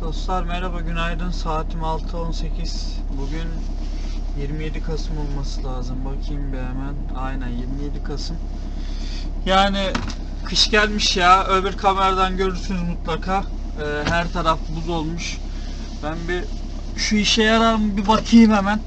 Dostlar merhaba günaydın. Saatim 6.18 Bugün 27 Kasım olması lazım. Bakayım bir hemen. Aynen 27 Kasım. Yani kış gelmiş ya. Öbür kameradan görürsünüz mutlaka. Ee, Her taraf buz olmuş. Ben bir şu işe yarar mı bir bakayım hemen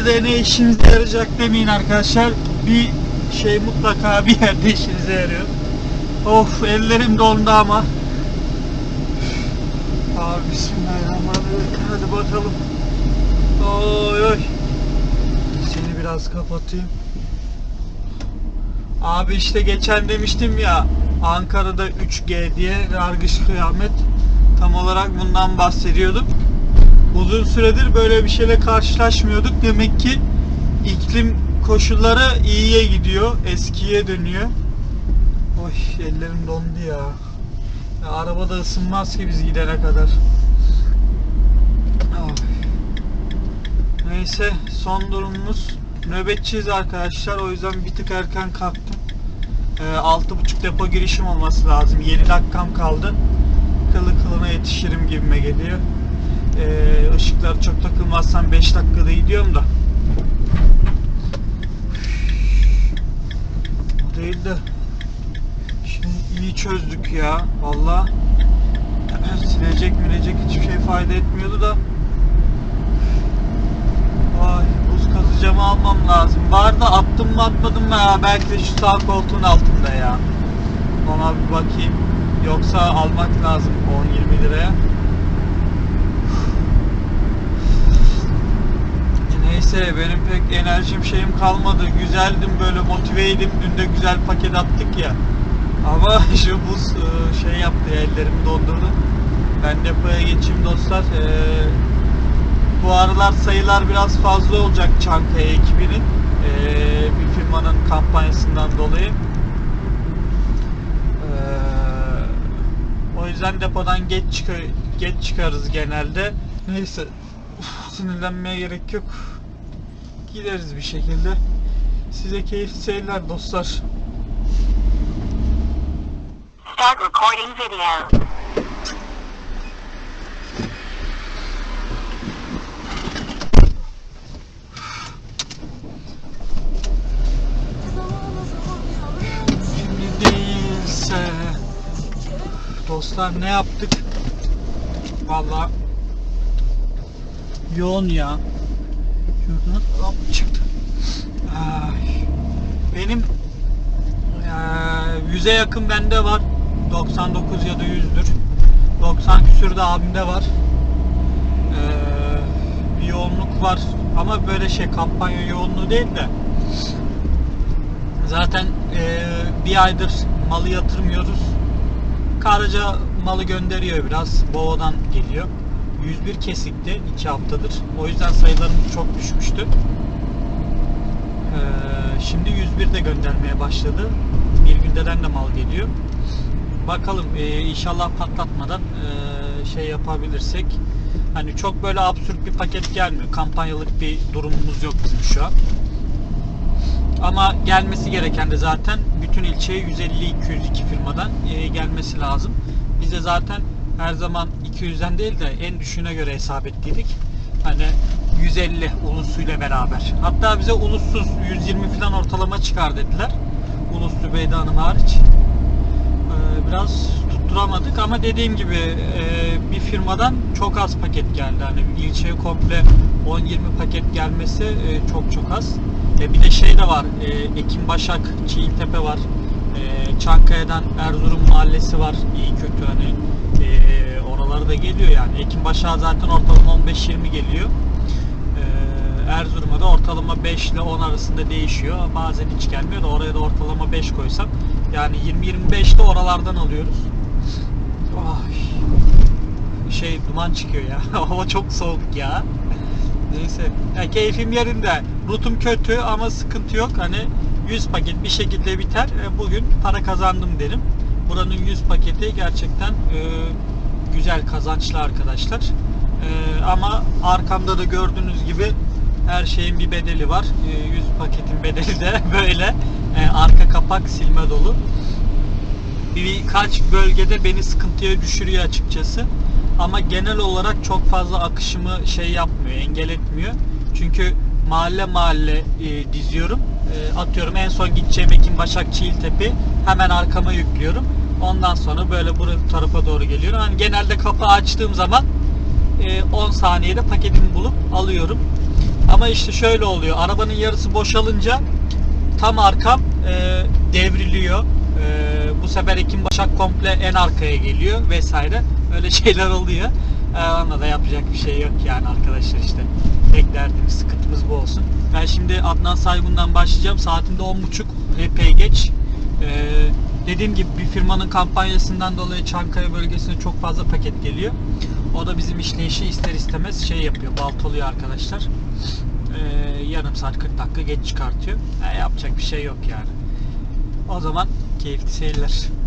Nerede ne işinize yarayacak demeyin arkadaşlar. Bir şey mutlaka bir yerde işinize yarıyor. Of ellerim dondu ama. Abi bismillahirrahmanirrahim. Hadi bakalım. Oy oy. Seni biraz kapatayım. Abi işte geçen demiştim ya Ankara'da 3G diye yargıç kıyamet tam olarak bundan bahsediyorduk. Uzun süredir böyle bir şeyle karşılaşmıyorduk. Demek ki iklim koşulları iyiye gidiyor, eskiye dönüyor. Oy ellerim dondu ya. ya arabada ısınmaz ki biz gidene kadar. Oy. Neyse son durumumuz nöbetçiyiz arkadaşlar. O yüzden bir tık erken kalktım. Ee, 6.30 depo girişim olması lazım. 7 dakikam kaldı. Kılı kılına yetişirim gibime geliyor. Ee, ışıklar çok takılmazsam 5 dakikada gidiyorum da. O değil de şimdi iyi çözdük ya. Valla silecek milecek hiçbir şey fayda etmiyordu da. Vay buz kazıcamı almam lazım. Var da attım mı atmadım mı ya? Belki de şu sağ koltuğun altında ya. Ona bir bakayım. Yoksa almak lazım 10-20 liraya. Neyse benim pek enerjim şeyim kalmadı. Güzeldim böyle motiveydim. Dün de güzel paket attık ya. Ama şu buz e, şey yaptı ya, ellerimi dondurdu. Ben depoya geçeyim dostlar. Ee, bu aralar sayılar biraz fazla olacak Çankaya ekibinin. Ee, bir firmanın kampanyasından dolayı. O yüzden depodan geç çıkar geç çıkarız genelde. Neyse uf, sinirlenmeye gerek yok. Gideriz bir şekilde. Size keyifli seyirler dostlar. Start recording video. Şimdi değilse dostlar ne yaptık? Vallahi yoğun ya. Hop çıktı. Ay. Benim eee, yüze yakın bende var. 99 ya da 100'dür. 90 küsür de abimde var. Eee, bir yoğunluk var. Ama böyle şey kampanya yoğunluğu değil de Zaten eee, bir aydır malı yatırmıyoruz. Karaca malı gönderiyor biraz. Bova'dan geliyor. 101 kesikti 2 haftadır. O yüzden sayılarımız çok düşmüştü. Eee, şimdi 101 de göndermeye başladı. Bir gündeden de mal geliyor. Bakalım eee, inşallah patlatmadan eee, şey yapabilirsek. Hani çok böyle absürt bir paket gelmiyor. Kampanyalık bir durumumuz yok bizim şu an. Ama gelmesi gereken de zaten bütün ilçeye 150-202 firmadan e, gelmesi lazım. Biz de zaten her zaman 200'den değil de en düşüğüne göre hesap ettiydik. Hani 150 ulusuyla beraber. Hatta bize ulussuz 120 falan ortalama çıkar dediler. Uluslu Beyda Hanım hariç. Ee, biraz tutturamadık ama dediğim gibi e, bir firmadan çok az paket geldi. Hani ilçeye komple 10-20 paket gelmesi e, çok çok az. E, bir de şey de var. E, Ekim Başak, Çiğiltepe var. E, Çankaya'dan Erzurum Mahallesi var. İyi kötü hani e, oralara da geliyor yani. Ekim Başak zaten ortalama 15-20 geliyor. E, Erzurum'a da ortalama 5 ile 10 arasında değişiyor. Bazen hiç gelmiyor da oraya da ortalama 5 koysam yani 20-25 de oralardan alıyoruz. Ay. Şey duman çıkıyor ya. Hava çok soğuk ya. Neyse. Ya keyfim yerinde. Rutum kötü ama sıkıntı yok. Hani 100 paket bir şekilde biter. E, Bugün para kazandım derim. Buranın 100 paketi gerçekten e, güzel kazançlı arkadaşlar. E, ama arkamda da gördüğünüz gibi her şeyin bir bedeli var. E, 100 paketin bedeli de böyle. E, arka kapak silme dolu. Birkaç bölgede beni sıkıntıya düşürüyor açıkçası. Ama genel olarak çok fazla akışımı şey yapmıyor, engel etmiyor. Çünkü mahalle mahalle e, diziyorum. E, atıyorum en son gideceğim Ekim Başak Çiğiltepe hemen arkama yüklüyorum. Ondan sonra böyle bu tarafa doğru geliyorum. Hani genelde kapı açtığım zaman e, 10 saniyede paketimi bulup alıyorum. Ama işte şöyle oluyor. Arabanın yarısı boşalınca tam arkam e, devriliyor. E, bu sefer Ekim Başak komple en arkaya geliyor vesaire. Öyle şeyler oluyor. E, ona da yapacak bir şey yok yani arkadaşlar işte. Tek derdimiz, sıkıntımız bu olsun. Ben şimdi Adnan Saygun'dan başlayacağım. Saatinde 10.30 epey geç. E, dediğim gibi bir firmanın kampanyasından dolayı Çankaya bölgesine çok fazla paket geliyor. O da bizim işleyişi ister istemez şey yapıyor, baltalıyor arkadaşlar. Ee, yarım saat 40 dakika geç çıkartıyor. E, yapacak bir şey yok yani. O zaman keyifli seyirler.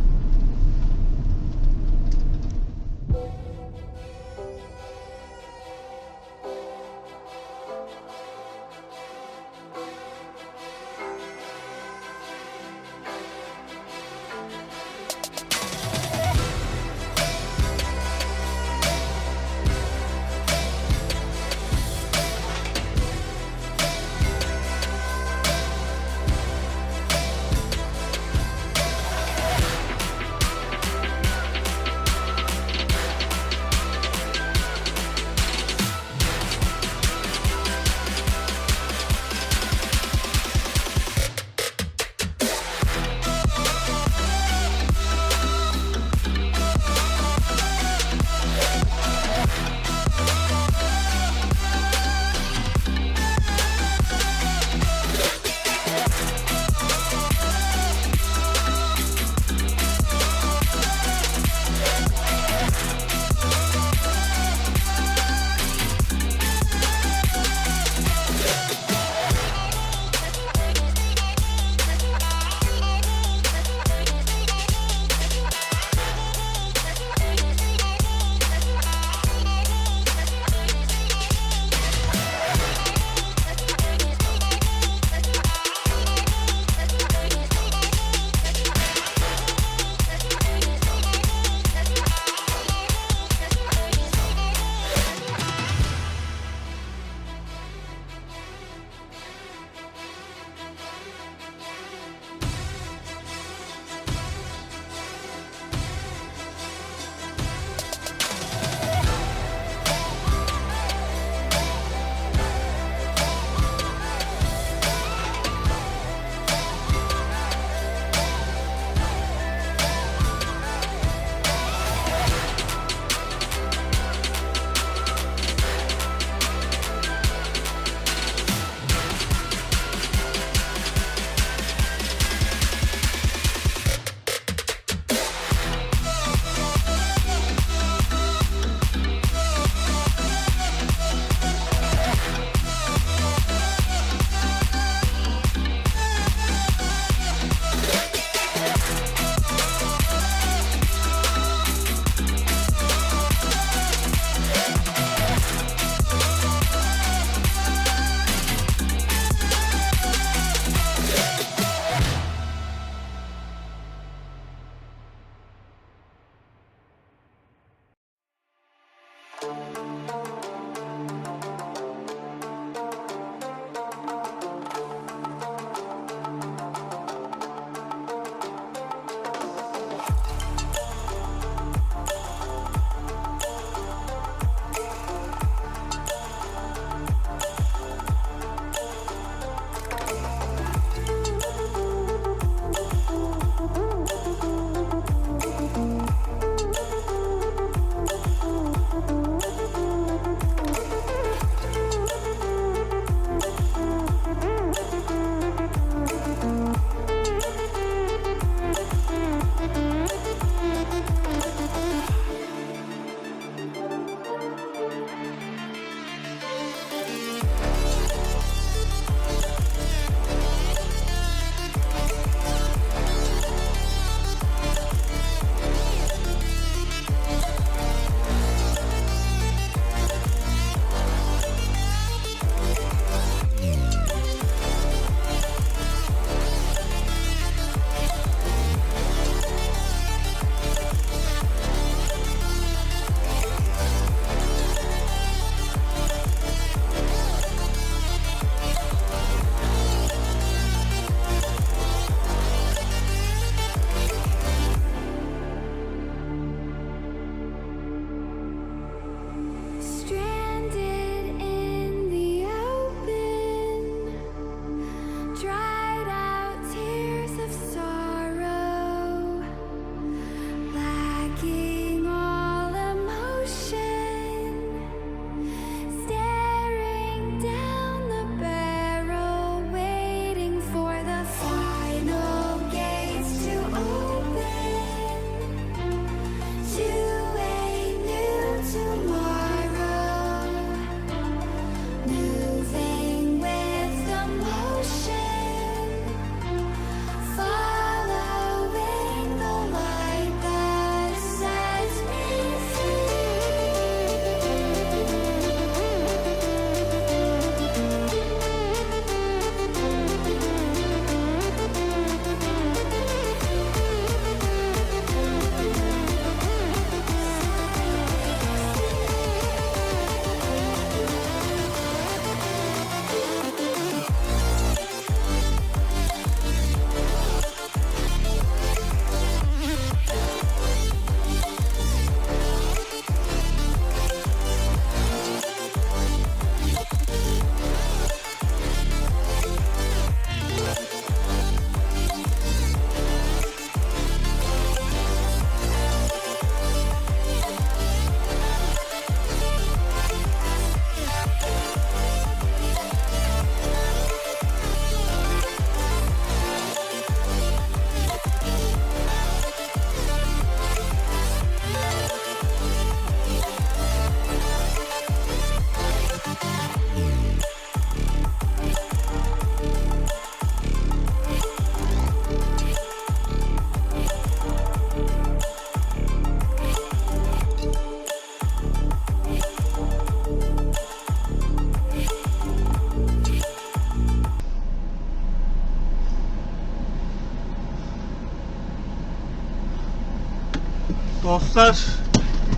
Dostlar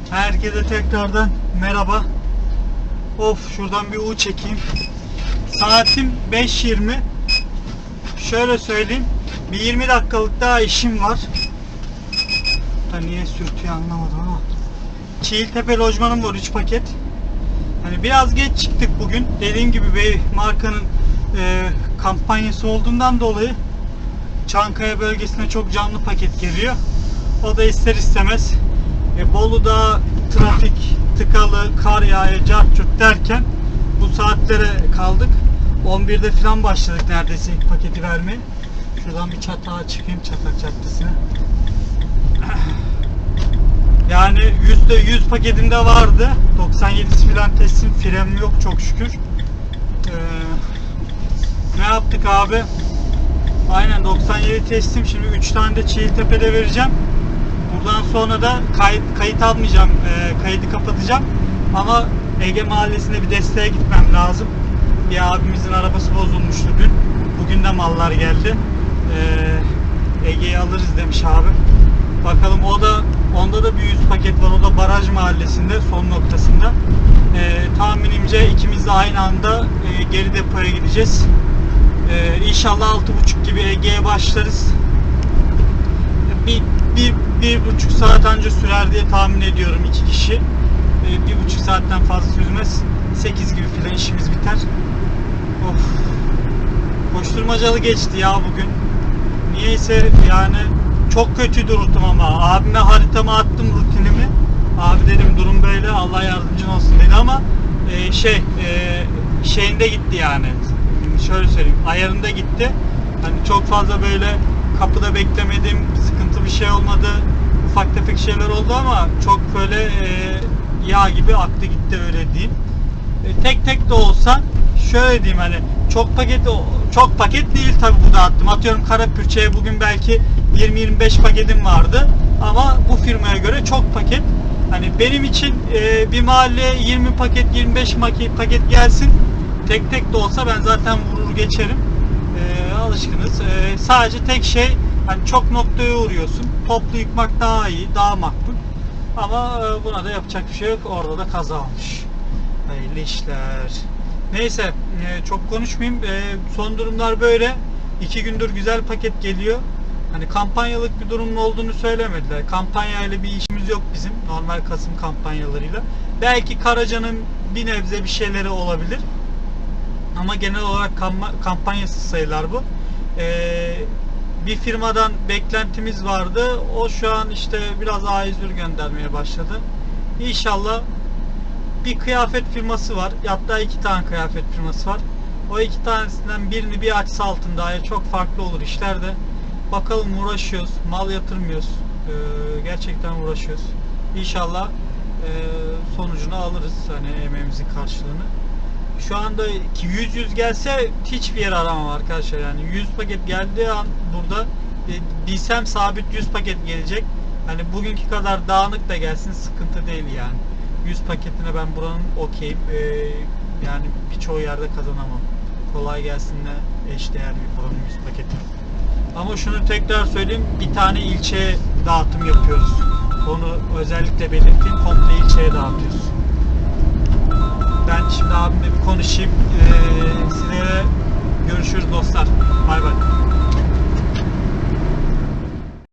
herkese tekrardan merhaba. Of şuradan bir U çekeyim. Saatim 5.20. Şöyle söyleyeyim. Bir 20 dakikalık daha işim var. Da niye sürtüyor anlamadım ama. Çiğiltepe lojmanım var 3 paket. Hani biraz geç çıktık bugün. Dediğim gibi bir markanın e, kampanyası olduğundan dolayı Çankaya bölgesine çok canlı paket geliyor. O da ister istemez e, Bolu'da trafik tıkalı, kar yağıyor, cart curt derken bu saatlere kaldık. 11'de falan başladık neredeyse ilk paketi vermeye. Şuradan bir çatağa çıkayım Çatak Caddesi'ne. Yani %100 paketinde vardı. 97'si falan teslim. Frem yok çok şükür. Ee, ne yaptık abi? Aynen 97 teslim. Şimdi 3 tane de Çiğiltepe'de vereceğim. Buradan sonra da kayıt, kayıt almayacağım. Ee, kaydı kapatacağım. Ama Ege Mahallesi'ne bir desteğe gitmem lazım. Bir abimizin arabası bozulmuştu dün. Bugün de mallar geldi. Ee, Ege'yi alırız demiş abi. Bakalım o da onda da bir 100 paket var. O da Baraj Mahallesi'nde son noktasında. Ee, tahminimce ikimiz de aynı anda e, geri depoya gideceğiz. Ee, inşallah 6.30 gibi Ege'ye başlarız. Bir, bir, bir buçuk saat anca sürer diye tahmin ediyorum iki kişi. Ee, bir buçuk saatten fazla sürmez. 8 gibi filan işimiz biter. Of. Koşturmacalı geçti ya bugün. Niyeyse yani çok kötüydü rutum ama. Abime haritamı attım rutinimi. Abi dedim durum böyle Allah yardımcın olsun dedi ama e, şey e, şeyinde gitti yani. Şöyle söyleyeyim ayarında gitti. Hani çok fazla böyle kapıda beklemedim. Sıkıntı bir şey olmadı. Ufak tefek şeyler oldu ama çok böyle e, yağ gibi aktı gitti öyle diyeyim. E, tek tek de olsa şöyle diyeyim hani çok paket çok paket değil tabi bu dağıttım. Atıyorum Karapürçe'ye bugün belki 20-25 paketim vardı. Ama bu firmaya göre çok paket. Hani benim için e, bir mahalleye 20 paket 25 paket, gelsin. Tek tek de olsa ben zaten vurur geçerim. E, alışkınız. E, sadece tek şey hani çok noktaya uğruyorsun. Toplu yıkmak daha iyi, daha makbul. Ama e, buna da yapacak bir şey yok. Orada da kaza olmuş. Hayırlı işler. Neyse e, çok konuşmayayım. E, son durumlar böyle. İki gündür güzel paket geliyor. Hani kampanyalık bir durum olduğunu söylemediler. Kampanyayla bir işimiz yok bizim. Normal Kasım kampanyalarıyla. Belki Karaca'nın bir nebze bir şeyleri olabilir. Ama genel olarak kampa- kampanyasız sayılar bu. Ee, bir firmadan beklentimiz vardı. O şu an işte biraz A101 göndermeye başladı. İnşallah bir kıyafet firması var. Hatta iki tane kıyafet firması var. O iki tanesinden birini bir açsa altında ya çok farklı olur işler de. Bakalım uğraşıyoruz. Mal yatırmıyoruz. Ee, gerçekten uğraşıyoruz. İnşallah e, sonucunu alırız. Hani emeğimizin karşılığını. Şu anda 100 100 gelse hiçbir yer aramam arkadaşlar. Yani 100 paket geldiği an burada e, bilsem sabit 100 paket gelecek. Hani bugünkü kadar dağınık da gelsin sıkıntı değil yani. 100 paketine ben buranın okeyim. Ee, yani birçoğu yerde kazanamam. Kolay gelsinle eşdeğer bir buranın 100 paketi. Ama şunu tekrar söyleyeyim. Bir tane ilçeye dağıtım yapıyoruz. Onu özellikle belirteyim. Komple ilçeye dağıtıyoruz. Ben şimdi abimle bir konuşayım. Ee, size görüşürüz dostlar. Bay bay.